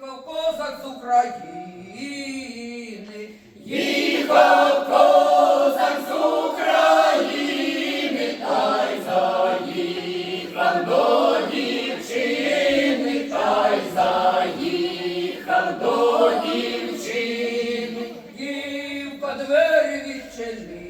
Їхав козак з України, їхав козак з України, та й заїхав до дівчини, та й заїхав до дівчини, двері відчинив.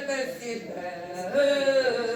тебе сідає.